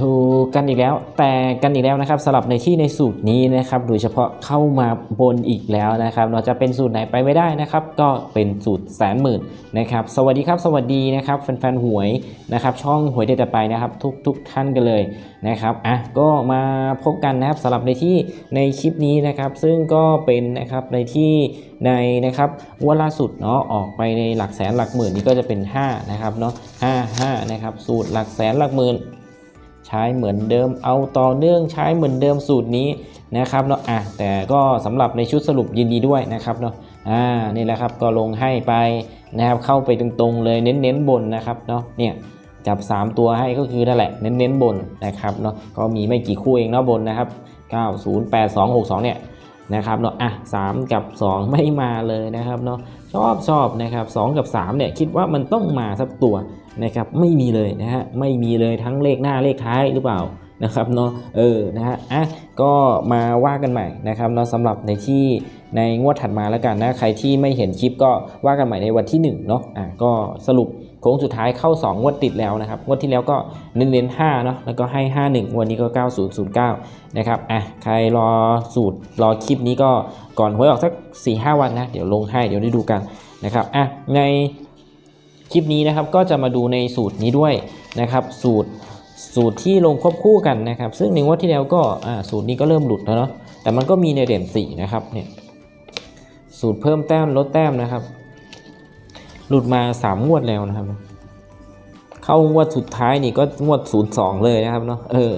ถูกกันอีกแล้ว แต่กันอีกแล้วนะครับสลับในที่ในสูตรนี้นะครับ โดยเฉพาะเข้ามาบนอีกแล้วนะครับเราจะเป็นสูตรไหนไปไม่ได้นะครับ ก็เป็นสูตรแสนหมื่นนะครับ สวัสดีครับ สวัสดีนะครับแฟนๆหวยนะครับ ช่องหวยเด็ดต่ไปนะครับ ทุกทุกท่านกันเลยนะครับอะก็มาพบกันนะครับสลับในที่ในคลิปนี้นะครับ ซึ่งก็เป็นนะครับในที่ในนะครับวันล่าสุดเนาะออกไปในหลักแสนหลักหมื่นนี่ก็จะเป็น5นะครับเนาะ5 5นะครับสูตรหลักแสนหลักหมื่น ใช้เหมือนเดิมเอาต่อเนื่องใช้เหมือนเดิมสูตรนี้นะครับเนาะอะแต่ก็สำหรับในชุดสรุปยินดีด้วยนะครับเนาะอ่านี่แหละครับก็ลงให้ไปนะครับเข้าไปตรงๆเลยเน้นๆบนนะครับเนาะเนี่ยจับ 3 ตัวให้ก็คือนั่นแหละเน้นๆบนนะครับเนาะก็มีไม่กี่คู่เองเนาะบนนะครับ 9 0 8 2 6 2 เนี่ย นะครับเนาะอะ3กับ 2 ไม่มาเลยนะครับเนาะชอบชอบนะครับ2กับ3เนี่ยคิดว่ามันต้องมาสักตัวนะครับไม่มีเลยนะฮะไม่มีเลยทั้งเลขหน้าเลขท้ายหรือเปล่านะครับเนาะเออนะฮะอะก็มาว่ากันใหม่นะครับเนาะสำหรับในที่ในงวดถัดมาแล้วกันนะใครที่ไม่เห็นคลิปก็ว่ากันใหม่ในวันที่1เนาะอะก็สรุป ค้งสุดท้ายเข้า 2 งวดติดแล้วนะครับ งวดที่แล้วก็เน้นๆ5เนาะแล้วก็ให้ 51 วันนี้ก็ 9009 นะครับอะใครรอสูตรรอคลิปนี้ก็ก่อนหวยออกสัก 4-5 วันนะเดี๋ยวลงให้เดี๋ยวได้ดูกันนะครับอะในคลิปนี้นะครับก็จะมาดูในสูตรนี้ด้วยนะครับ สูตรสูตรที่ลงควบคู่กันนะครับ ซึ่งในงวดที่แล้วก็อ่าสูตรนี้ก็เริ่มหลุดแล้วเนาะแต่มันก็มีในเด่น4นะครับเนี่ยสูตรเพิ่มแต้มลดแต้มนะครับ หลุดมา3งวดแล้วนะครับ เข้างวดสุดท้ายนี่ก็งวด 02 เลยนะครับเนาะเออ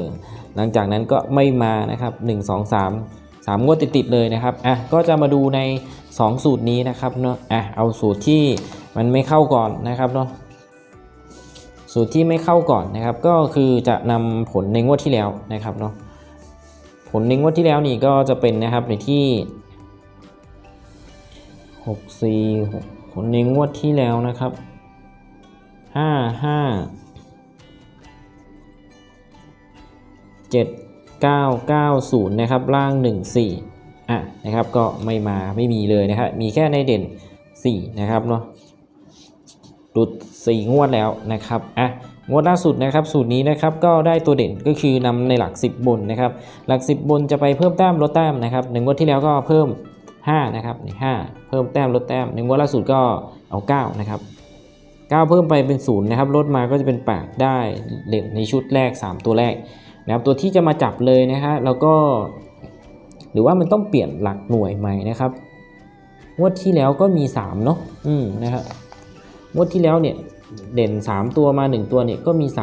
หลังจากนั้นก็ไม่มานะครับ 1 2 3 3 งวดติดๆเลยนะครับอะก็จะมาดูใน 2 สูตรนี้นะครับเนาะอะเอาสูตรที่มันไม่เข้าก่อนนะครับเนาะสูตรที่ไม่เข้าก่อนนะครับ ก็คือจะนำผลในงวดที่แล้วนะครับเนาะผลในงวดที่แล้วนี่ก็จะเป็นนะครับในที่ 6 4 6ผ ลในงวดที่แล้วนะครับ 5 5 7 9 9 0 นะครับ ล่าง 1 4 อะนะครับก็ไม่มาไม่มีเลยนะครับมีแค่ในเด่น 4 นะครับเนาะหลุด 4 งวดแล้วนะครับอะงวดล่าสุดนะครับสูตรนี้นะครับก็ได้ตัวเด่นก็คือนำในหลัก 10 บนนะครับหลัก 10 บนจะไปเพิ่มแต้มลดแต้มนะครับหนึ่งงวดที่แล้วก็เพิ่ม 5นะครับนี่5เพิ่มแต้มลดแต้มหนึ่งวดล่าสุดก็เอา9นะครับ9เพิ่มไปเป็น0นะครับลดมาก็จะเป็น 8 ได้เด่นในชุดแรก 3 ตัวแรกนะครับตัวที่จะมาจับเลยนะฮะแล้วก็ หรือว่ามันต้องเปลี่ยนหลักหน่วยใหม่นะครับงวดที่แล้วก็มี3เนาะอืมนะครับงวดที่แล้วเนี่ยเด่น 3 ตัวมา 1 ตัวเนี่ยก็มี 3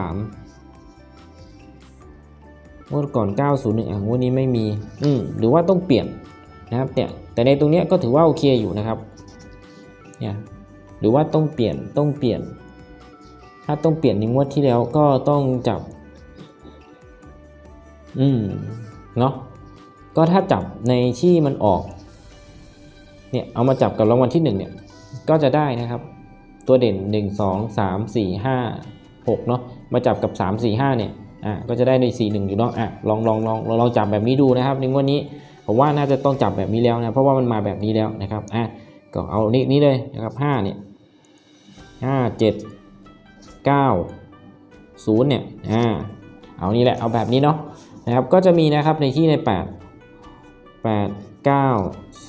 งวดก่อน 901อะงวดนี้ไม่มีอืมหรือว่าต้องเปลี่ยน นะครับเนี่ยแต่ในตรงนี้ก็ถือว่าโอเคอยู่นะครับเนี่ยหรือว่าต้องเปลี่ยนต้องเปลี่ยน ถ้าต้องเปลี่ยนในงวดที่แล้วก็ต้องจับ อืมเนาะก็ถ้าจับในที่มันออกเนี่ยเอามาจับกับรางวัลที่1เนี่ยก็จะได้นะครับ ตัวเด่น 1 2 3 4 5 6เนาะมาจับกับ 3 4 5เนี่ยอะก็จะได้ใน 4 1 อยู่เนาะอะลองลองลองลองลองจับแบบนี้ดูนะครับในงวดนี้ ผมว่าน่าจะต้องจับแบบนี้แล้วนะเพราะว่ามันมาแบบนี้แล้วนะครับอะก็เอานี้นี้เลยนะครับ5เนี่ย5 7 9 0เนี่ยอ่าเอานี่แหละเอาแบบนี้เนาะนะครับก็จะมีนะครับในที่ใน 8 8 9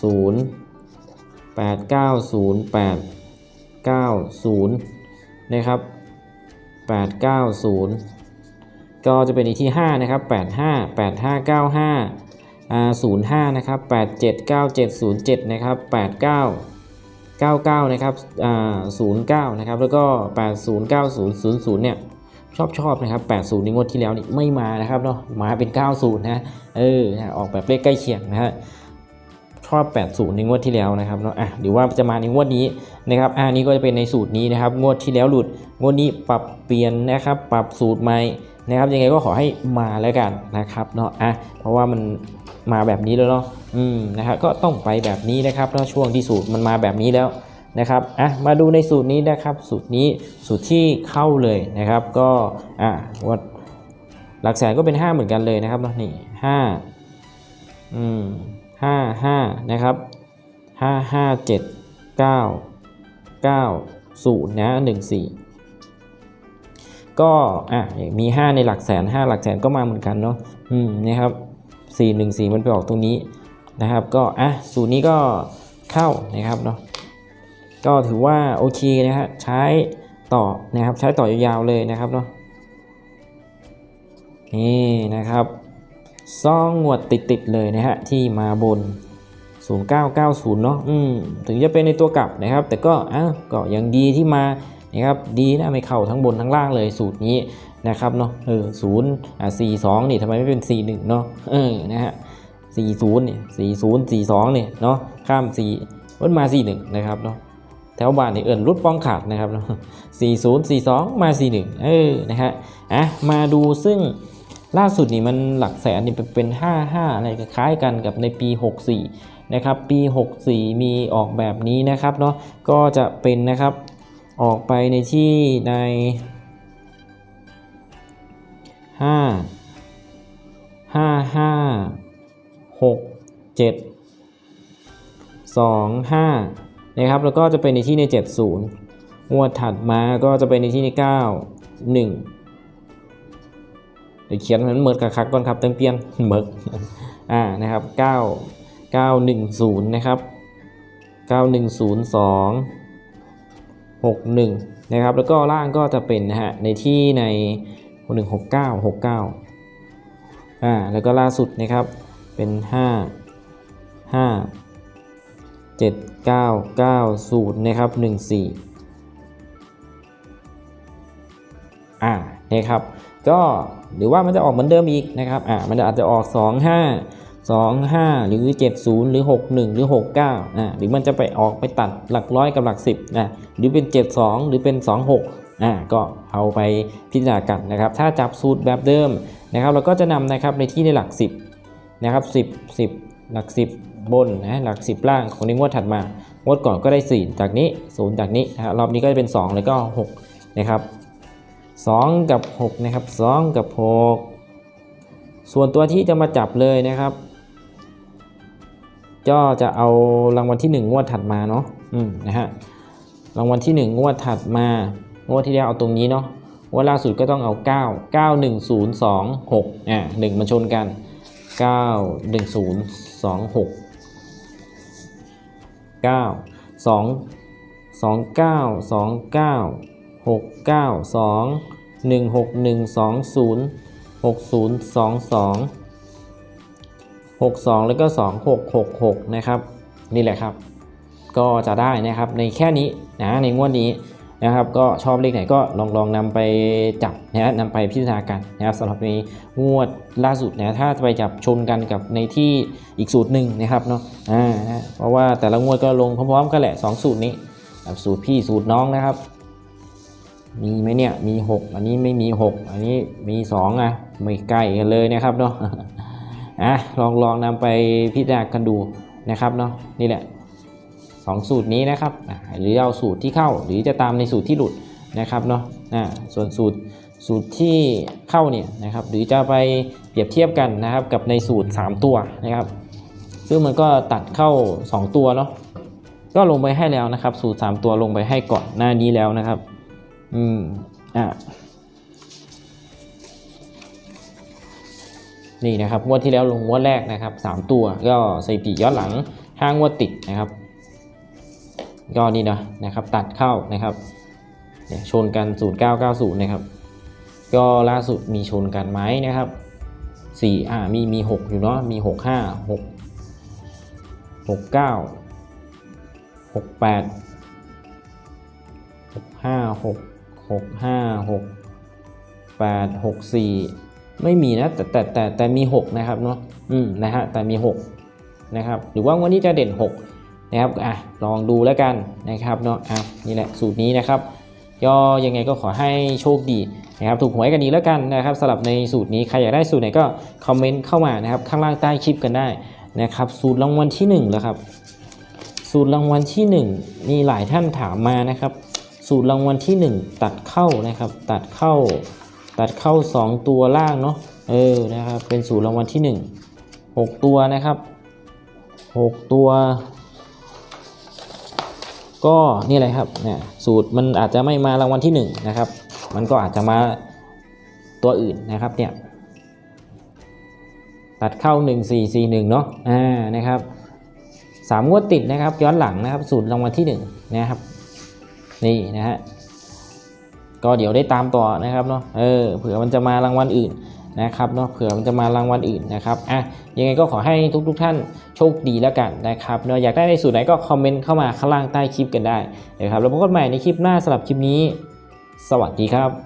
0 8 9 0 8 9 0นะครับ8 9 0 ก็จะเป็นในที่ 5 นะครับ 8 5 8 5 9 5อ่า 05นะครับ8 7 9 7 0 7นะครับ8 9 99นะครับ09 นะครับ แล้วก็ 80 90 00 เนี่ย ชอบชอบนะครับ 80 ในงวดที่แล้วนี่ไม่มานะครับเนาะ มาเป็น 90 นะ เออ ออกแบบเลขใกล้เคียงนะฮะ ชอบ 80 ในงวดที่แล้วนะครับเนาะ อะหรือว่าจะมาในงวดนี้นะครับ อ่านี่ก็จะเป็นในสูตรนี้นะครับ งวดที่แล้วหลุด งวดนี้ปรับเปลี่ยนนะครับ ปรับสูตรใหม่นะครับ ยังไงก็ขอให้มาแล้วกันนะครับเนาะ อะ เพราะว่ามัน มาแบบนี้แล้วเนาะอืมนะครับก็ต้องไปแบบนี้นะครับเนาะช่วงที่สูตรมันมาแบบนี้แล้วนะครับอะมาดูในสูตรนี้นะครับ สูตรนี้สูตรที่เข้าเลยนะครับ ก็อะวัดหลักแสนก็เป็น 5 เหมือนกันเลยนะครับเนาะนี่ห้าอืมห้าห้านะครับห้าห้าเจ็ดเก้าเก้าศูนย์นะหนึ่งสี่ก็อะมี 5 ในหลักแสน 5 หลักแสนก็มาเหมือนกันเนาะอืมนะครับ 4 1 4 มันไปออกตรงนี้นะครับ ก็อะสูตรนี้ก็เข้านะครับเนาะก็ถือว่าโอเคนะฮะใช้ต่อนะครับใช้ต่อยาวๆเลยนะครับเนาะนี่นะครับซองงวดติดๆเลยนะฮะที่มาบน 0990 เนาะอืมถึงจะเป็นในตัวกลับนะครับ แต่ก็อ้าวก็ยังดีที่มานะครับดีนะไม่เข้าทั้งบนทั้งล่างเลยสูตรนี้ นะครับเนาะเออศูนย์อ่าสี่สองนี่ทำไมไม่เป็นสี่หนึ่งเนาะเออนะฮะสี่ศูนย์เนี่ยสี่ศูนย์สี่สองเนี่ยเนาะข้ามสี่วันมาสี่หนึ่งนะครับเนาะแถวบ้านนี่เอิญรุดป้องขาดนะครับเนาะสี่ศูนย์สี่สองมาสี่หนึ่งเออนะฮะอะมาดูซึ่งล่าสุดนี่มันหลักแสนนี่เป็นห้าห้าอะไรคล้ายกันกับในปี 64 นะครับปี 64 มีออกแบบนี้นะครับเนาะก็จะเป็นนะครับออกไปในที่ใน 5 5 5 6 7 2 5นะครับแล้วก็จะเป็นในที่ใน 70งวดถัดมาก็จะเป็นในที่ใน 9 1 เดี๋ยวเขียนเหมันเมิดกับคักก่อนครับเต็มเปียนเมิดอ่านะครับ 9 910 นะครับ 9102 61 นะครับ แล้วก็ล่างก็จะเป็นนะฮะในที่ใน 169 69อ่าแล้วก็ล่าสุดนะครับเป็น5 5 7 9 9 0นย์นะครับ14อ่านะครับก็หรือว่ามันจะออกเหมือนเดิมอีกนะครับอ่ามันอาจจะออก 2 5 2 5 หรือ 70 หรือ 61 หรือ 69อ่าหรือมันจะไปออกไปตัดหลักร้อยกับหลัก10นะหรือเป็น 72 หรือเป็น 26 อ่าก็เอาไปพิจารณากันนะครับ ถ้าจับสูตรแบบเดิมนะครับ เราก็จะนำนะครับในที่ในหลัก 10นะครับ10 10 หลัก 10 บนนะหลัก 10 ล่างของในงวดถัดมางวดก่อนก็ได้ 4 จากนี้ 0 จากนี้นะรรอบนี้ก็จะเป็น 2 แล้วก็ 6 นะครับ 2 กับ 6 นะครับ 2 กับ 6 ส่วนตัวที่จะมาจับเลยนะครับก็จะเอารางวัลที่ 1 งวดถัดมาเนาะอืมนะฮะรางวัลที่ 1 งวดถัดมา งวดที่แล้วเอาตรงนี้เนาะงวดล่าสุดก็ต้องเอา 9 9 1 0 2 6อ่า1มาชนกัน 9 1 0 2 6 9 2 2 9 2 9 6 9 2 1 6 1 2 0 6 0 2 2 62 แล้วก็ 2666 นะครับ นี่แหละครับ ก็จะได้นะครับในแค่นี้นะในงวดนี้ นะครับ ก็ชอบเลขไหนก็ลองลองนำไปจับนะนำไปพิจารณากันนะครับสำหรับในงวดล่าสุดนะถ้าไปจับชนกันกับในที่อีกสูตรหนึ่งนะครับเนาะอ่าเพราะว่าแต่ละงวดก็ลงพร้อมๆกันแหละ 2 สูตรนี้สูตรพี่สูตรน้องนะครับ มีไหมเนี่ยมี 6 อันนี้ไม่มี 6 อันนี้มี2อะไม่ใกล้กันเลยนะครับเนาะอะลองลองนำไปพิจารณากันดูนะครับเนาะนี่แหละ สองสูตรนี้นะครับหรือเอาสูตรที่เข้าหรือจะตามในสูตรที่หลุดนะครับเนาะส่วนสูตรสูตรที่เข้าเนี่ยนะครับหรือจะไปเปรียบเทียบกันนะครับกับในสูตร 3 ตัวนะครับซึ่งมันก็ตัดเข้า 2 ตัวเนาะก็ลงไปให้แล้วนะครับ สูตร 3 ตัวลงไปให้ก่อนหน้านี้แล้วนะครับอืมอ่านี่นะครับงวดที่แล้วลงงวดแรกนะครับ 3 ตัวก็สถิติย้อนหลัง5งวดติดนะครับ ก็นี่นะนะครับตัดเข้านะครับเนี่ยชนกัน 0990 นะครับ ก็ล่าสุดมีชนกันไหมนะครับ4อ่ามีมี 6 อยู่เนาะมี 65 6 69 68 65 6 65 6 8 64 ไม่มีนะแต่แต่แต่แต่มี 6 นะครับเนาะอืมนะฮะแต่มี 6 นะครับ หรือว่าวันนี้จะเด่น 6 นะครับอะลองดูแล้วกันนะครับเนาะอะนี่แหละสูตรนี้นะครับก็ยังไงก็ขอให้โชคดีนะครับถูกหวยกันดีแล้วกันนะครับสำหรับในสูตรนี้ใครอยากได้สูตรไหนก็คอมเมนต์เข้ามานะครับข้างล่างใต้คลิปกันได้นะครับสูตรรางวัลที่1แล้วครับสูตรรางวัลที่ 1 มีหลายท่านถามมานะครับ สูตรรางวัลที่ 1 ตัดเข้านะครับ ตัดเข้า ตัดเข้า 2 ตัวล่างเนาะเออนะครับเป็นสูตรรางวัลที่ 1 6 ตัวนะครับ 6 ตัว ก็นี่แหละครับเนี่ยสูตรมันอาจจะไม่มารางวัลที่1นะครับ มันก็อาจจะมาตัวอื่นนะครับเนี่ยตัดเข้า 1 4 4 1เนาะอ่านะครับสามงวดติดนะครับย้อนหลังนะครับ สูตรรางวัลที่1นะครับนี่นะฮะก็เดี๋ยวได้ตามต่อนะครับเนาะเออเผื่อมันจะมารางวัลอื่น นะครับเนาะเผื่อมันจะมารางวัลอื่นนะครับอะยังไงก็ขอให้ทุกๆท่านโชคดีแล้วกันนะครับเนาะอยากได้ในสูตรไหนก็คอมเมนต์เข้ามาข้างล่างใต้คลิปกันได้นะครับแล้วพบกันใหม่ในคลิปหน้าสำหรับคลิปนี้ สวัสดีครับ